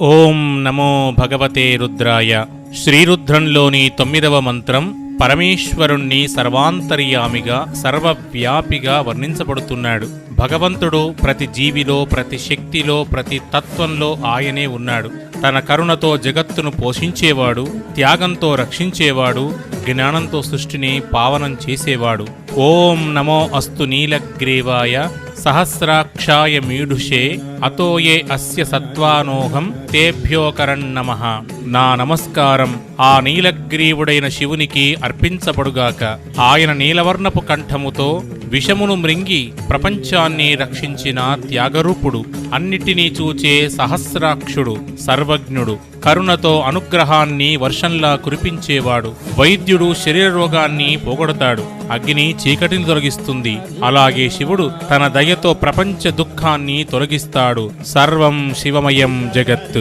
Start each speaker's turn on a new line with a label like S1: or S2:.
S1: ఓం నమో భగవతే రుద్రాయ. శ్రీరుద్రంలోని తొమ్మిదవ మంత్రం పరమేశ్వరుణ్ణి సర్వాంతర్యామిగా సర్వవ్యాపిగా వర్ణించబడుతున్నాడు. భగవంతుడు ప్రతి జీవిలో ప్రతి శక్తిలో ప్రతి తత్వంలో ఆయనే ఉన్నాడు. తన కరుణతో జగత్తును పోషించేవాడు త్యాగంతో రక్షించేవాడు జ్ఞానంతో సృష్టిని పావనం చేసేవాడు. ఓం నమో అస్తు నీలగ్రీవాయ. సహస్రాక్షాయ మీఢుషే అతోయే అస్య సత్వానోహం తేభ్యోకరన్నమ నా నమస్కారం ఆ నీలగ్రీవుడైన శివునికి అర్పించబడుగాక. ఆయన నీలవర్ణపు కంఠముతో విషమును మృంగి ప్రపంచాన్ని రక్షించిన త్యాగరూపుడు అన్నిటినీ చూచే సహస్రాక్షుడు సర్వజ్ఞుడు. కరుణతో అనుగ్రహాన్ని వర్షంలా కురిపించేవాడు. వైద్యుడు శరీర రోగాన్ని పోగొడతాడు. అగ్ని చీకటిని తొలగిస్తుంది. అలాగే శివుడు తన దయతో ప్రపంచ దుఃఖాన్ని తొలగిస్తాడు. సర్వం శివమయం జగత్